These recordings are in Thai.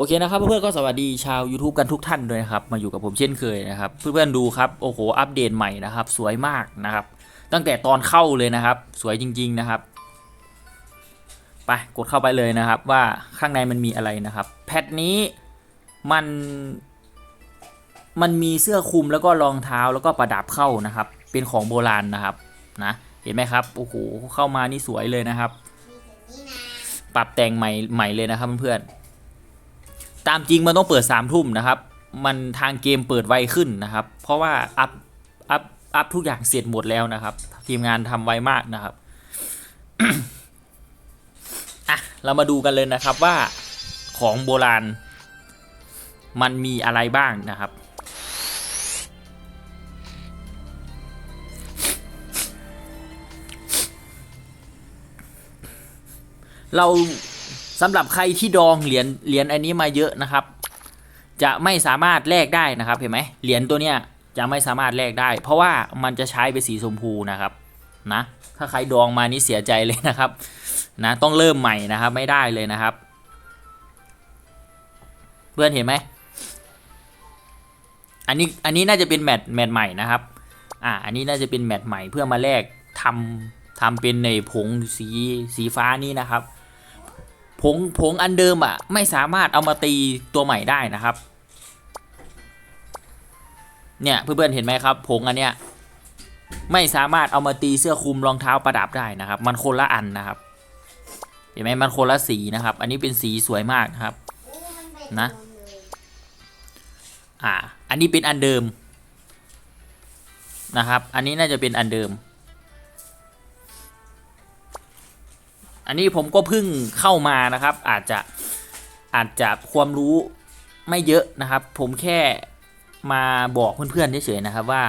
โอเคนะครับเพื่อนๆก็สวัสดีชาว YouTube กันทุกท่านด้วยนะครับมาอยู่กับผมเช่นเคยนะครับเพื่อนๆดูครับโอ้โหอัปเดตใหม่นะครับ สวยมากนะครับ ตั้งแต่ตอนเข้าเลยนะครับ สวยจริง ๆนะครับ ไปกดเข้าไปเลยนะครับ ว่าข้างในมันมีอะไรนะครับ แพทนี้มัน มันมีเสื้อคลุมแล้วก็รองเท้าแล้วก็ประดับเข้านะครับ เป็นของโบราณนะครับนะเห็นไหมครับโอ้โหเข้ามานี่สวยเลยนะครับ ปรับแต่งใหม่ใหม่เลยนะครับเพื่อนๆ ตามจริงมันต้องเปิด3ามทุ่มนะครับ มันทางเกมเปิดไวขึ้นนะครับ เพราะว่าอัพอัพอัพทุกอย่างเสร็จหมดแล้วนะครับ ทีมงานทำไวมากนะครับอะเรามาดูกันเลยนะครับว่าของโบราณ มันมีอะไรบ้างนะครับเรา สำหรับใครที่ดองเหรียญเหรียญอันนี้มาเยอะนะครับ จะไม่สามารถแลกได้นะครับเห็นไหมเหรียญตัวเนี้ยจะไม่สามารถแลกได้ เพราะว่ามันจะใช้ไปนสีชมพูนะครับนะถ้าใครดองมานี่เสียใจเลยนะครับนะต้องเริ่มใหม่นะครับไม่ได้เลยนะครับ เพื่อนเห็นไหมอันนี้อันนี้น่าจะเป็นแมตช์แมตช์ใหม่นะครับอ่าอันนี้น่าจะเป็นแมตช์ใหม่เพื่อมาแลกทำทำเป็นในผงสีสีฟ้านี่นะครับ ผงผงอันเดิมอะ ไม่สามารถเอามาตีตัวใหม่ได้นะครับ เนี่ยเพื่อนๆเห็นไหมครับ ผงอันเนี้ยไม่สามารถเอามาตีเสื้อคลุมรองเท้าประดับได้นะครับ มันคนละอันนะครับ เห็นไหมมันคนละสีนะครับ อันนี้เป็นสีสวยมากนะครับ นะ อ่า อันนี้เป็นอันเดิมนะครับ อันนี้น่าจะเป็นอันเดิม อันนี้ผมก็เพิ่งเข้ามานะครับ อาจจะอาจจะความรู้ไม่เยอะนะครับ ผมแค่มาบอกเพื่อนๆเฉยๆนะครับว่า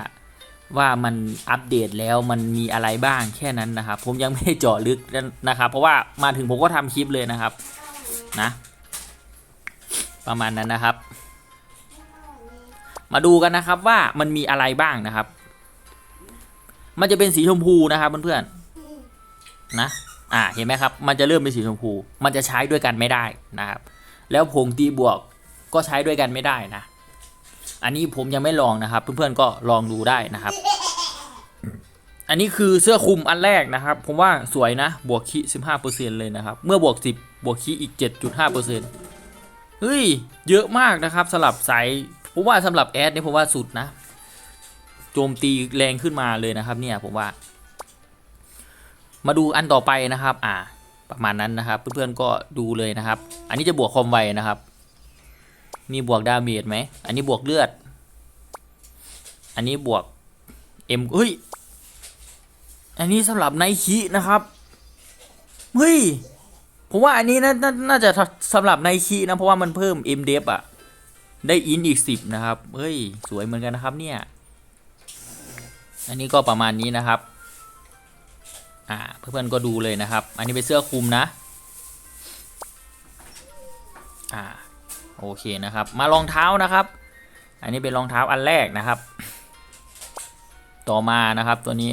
ว่ามันอัปเดตแล้วมันมีอะไรบ้างแค่นั้นนะครับ ผมยังไม่ได้เจาะลึกนะครับ เพราะว่ามาถึงผมก็ทำคลิปเลยนะครับนะ ประมาณนั้นนะครับ มาดูกันนะครับว่ามันมีอะไรบ้างนะครับ มันจะเป็นสีชมพูนะครับเพื่อนๆนะ อ่าเห็นไหมครับมันจะเริ่มเป็นสีชมพู มันจะใช้ด้วยกันไม่ได้นะครับ แล้วผงตีบวกก็ใช้ด้วยกันไม่ได้นะ อันนี้ผมยังไม่ลองนะครับ เพื่อนๆก็ลองดูได้นะครับ อันนี้คือเสื้อคลุมอันแรกนะครับ ผมว่าสวยนะบวกคี15%เลยนะครับ เมื่อบวก10บวกคีอีก7.5%เฮ้ยเยอะมากนะครับสำหรับสายผมว่าสำหรับแอดเนี่ยผมว่าสุดนะโจมตีแรงขึ้นมาเลยนะครับ เนี่ยผมว่า มาดูอันต่อไปนะครับ อ่า ประมาณนั้นนะครับ เพื่อนๆก็ดูเลยนะครับ อันนี้จะบวกความไวนะครับ มีบวกดาเมจไหม อันนี้บวกเลือด อันนี้บวกเอ็มเฮ้ย อันนี้สำหรับไนคินะครับ เฮ้ย ผมว่าอันนี้น่านาน่าจะสำหรับไนคินะ เพราะว่ามันเพิ่มเอ็มเดฟอะได้อินอีกสิบนะครับ เฮ้ย สวยเหมือนกันนะครับเนี่ย อันนี้ก็ประมาณนี้นะครับ อ่าเพื่อนๆก็ดูเลยนะครับ อันนี้เป็นเสื้อคลุมนะอ่าโอเคนะครับ มารองเท้านะครับ อันนี้เป็นรองเท้าอันแรกนะครับ ต่อมานะครับตัวนี้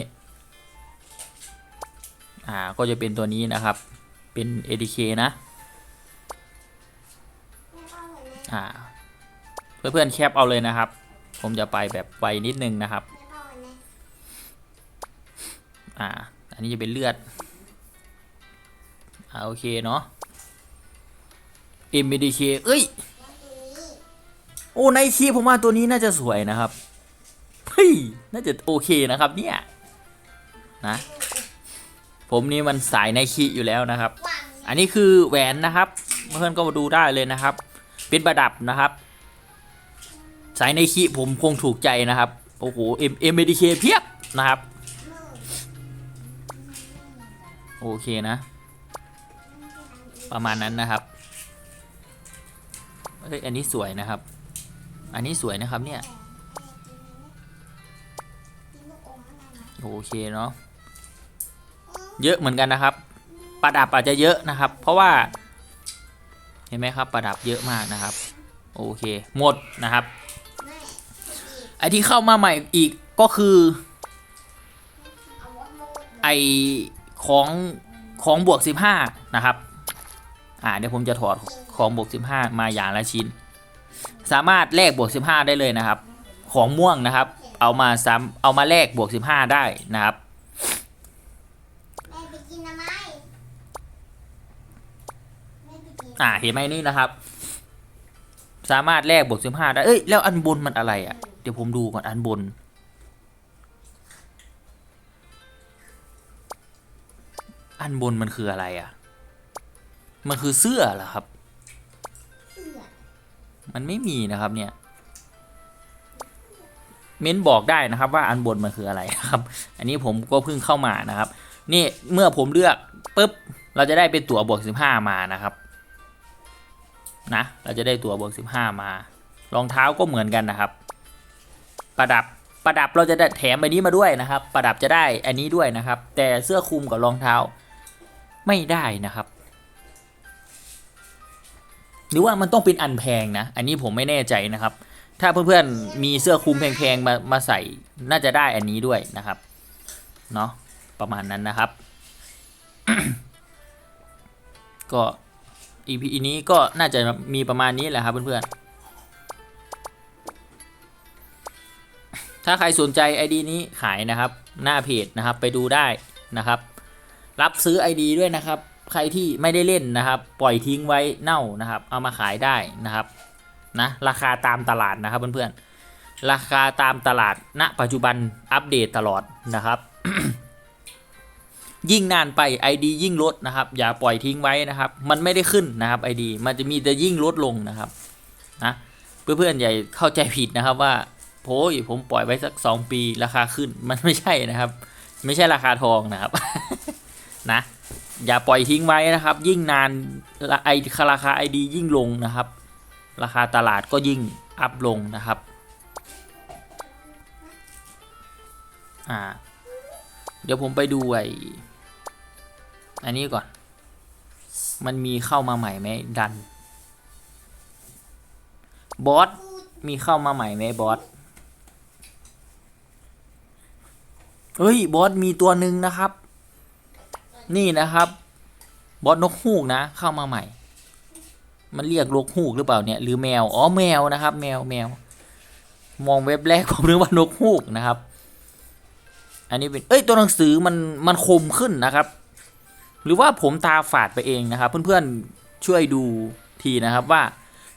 อ่าก็จะเป็นตัวนี้นะครับ เป็น ADK นะอ่าเพื่อนๆแคปเอาเลยนะครับ ผมจะไปแบบไวนิดนึงนะครับ อ่า อันนี้จะเป็นเลือดอ่าโอเคเนาะ MDK เอ้ย โอ้ในคีผมว่าตัวนี้น่าจะสวยนะครับ เฮ้ย น่าจะโอเคนะครับเนี่ย นะ ผมนี่มันสายในคีอยู่แล้วนะครับ อันนี้คือแหวนนะครับเพื่อนก็มาดูได้เลยนะครับ เป็นประดับนะครับ สายในคีผมคงถูกใจนะครับ โอ้โห M MDK เพียบนะครับ โอเคนะ ประมาณนั้นนะครับเอ้ยอันนี้สวยนะครับ อันนี้สวยนะครับเนี่ย โอเคเนาะ เยอะเหมือนกันนะครับ ประดับอาจจะเยอะนะครับ เพราะว่า เห็นไหมครับ ประดับเยอะมากนะครับ โอเค หมดนะครับ ไอที่เข้ามาใหม่อีกก็คือ ไอ ของของบวก 15 นะครับ อ่าเดี๋ยวผมจะถอดของบวก 15 มาอย่างละชิ้น สามารถแลกบวก 15 ได้เลยนะครับ ของม่วงนะครับ เอามาซ้ำเอามาแลกบวก 15 ได้นะครับแม่ไปกินทำไมแม่ไปกินอ่าเห็นไหมนี่นะครับ สามารถแลกบวก15 ได้ เอ้ยแล้วอันบนมันอะไรอะ่ะ เดี๋ยวผมดูก่อนอันบน อันบนมันคืออะไรอะ่ะ มันคือเสื้อเหรอครับ มันไม่มีนะครับเนี่ย เม้นบอกได้นะครับว่าอันบนมันคืออะไรนะครับ อันนี้ผมก็เพิ่งเข้ามานะครับ นี่เมื่อผมเลือกปุ๊บเราจะได้เป็นตั๋วบวกสิบห้ามานะครับ นะ เราจะได้ตั๋วบวกสิบห้ามารองเท้าก็เหมือนกันนะครับ ประดับประดับเราจะได้แถมอันนี้มาด้วยนะครับ ประดับจะได้อันนี้ด้วยนะครับ แต่เสื้อคลุมกับรองเท้า ไม่ได้นะครับ หรือว่ามันต้องเป็นอันแพงนะ อันนี้ผมไม่แน่ใจนะครับ ถ้าเพื่อนๆมีเสื้อคลุมแพงๆมามาใส่น่าจะได้อันนี้ด้วยนะครับ เนาะประมาณนั้นนะครับ ก็ EP นี้ก็น่าจะมีประมาณนี้แหละครับเพื่อนๆถ้าใครสนใจ ID นี้ขายนะครับ หน้าเพจนะครับไปดูได้นะครับ รับซื้อ ID ด้วยนะครับ ใครที่ไม่ได้เล่นนะครับ ปล่อยทิ้งไว้เน่านะครับ เอามาขายได้นะครับนะราคาตามตลาดนะครับเพื่อนๆราคาตามตลาดณปัจจุบันอัปเดตตลอดนะครับยิ่งนานไป ID ยิ่งลดนะครับ อย่าปล่อยทิ้งไว้นะครับ มันไม่ได้ขึ้นนะครับ ID มันจะมีแต่ยิ่งลดลงนะครับนะเพื่อนๆอย่าเข้าใจผิดนะครับว่าโอ้ยผมปล่อยไว้สัก 2 ปีราคาขึ้นมันไม่ใช่นะครับ ไม่ใช่ราคาทองนะครับ นะ อย่าปล่อยทิ้งไว้นะครับ ยิ่งนานไอราคาไอดียิ่งลงนะครับ ราคาตลาดก็ยิ่งอัพลงนะครับอ่าเดี๋ยวผมไปดูไออันนี้ก่อน มันมีเข้ามาใหม่ไหมดันบอสมีเข้ามาใหม่ไหมบอสเฮ้ยบอสมีตัวหนึ่งนะครับ นี่นะครับ บอสนกฮูกนะ เข้ามาใหม่ มันเรียกนกฮูกหรือเปล่าเนี่ย หรือแมว อ๋อแมวนะครับ แมวแมว มองเว็บแรกผมนึกว่านกฮูกนะครับ อันนี้เป็น เอ้ยตัวหนังสือมันมันคมขึ้นนะครับ หรือว่าผมตาฝาดไปเองนะครับ เพื่อนๆช่วยดูทีนะครับว่า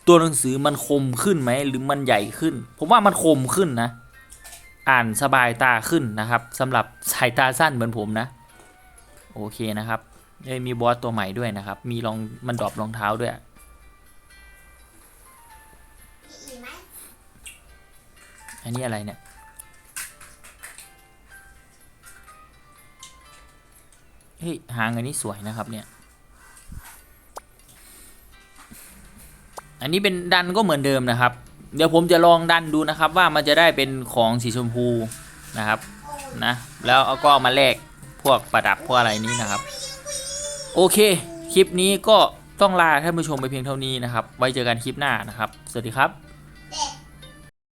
ตัวหนังสือมันคมขึ้นไหมหรือมันใหญ่ขึ้น ผมว่ามันคมขึ้นนะ อ่านสบายตาขึ้นนะครับสำหรับสายตาสั้นเหมือนผมนะ โอเคนะครับเอ้ยมีบอสตัวใหม่ด้วยนะครับ มีรองมันดรอปรองเท้าด้วยอีไหมอันนี้อะไรเนี่ย เฮ้ยหางอันนี้สวยนะครับเนี่ย อันนี้เป็นดันก็เหมือนเดิมนะครับ เดี๋ยวผมจะลองดันดูนะครับ ว่ามันจะได้เป็นของสีชมพูนะครับนะ แล้วเอาก็เอามาแลก พวกประดับพวกอะไรนี้นะครับ โอเค คลิปนี้ก็ต้องลาท่านผู้ชมไปเพียงเท่านี้นะครับ ไว้เจอกันคลิปหน้านะครับ สวัสดีครับ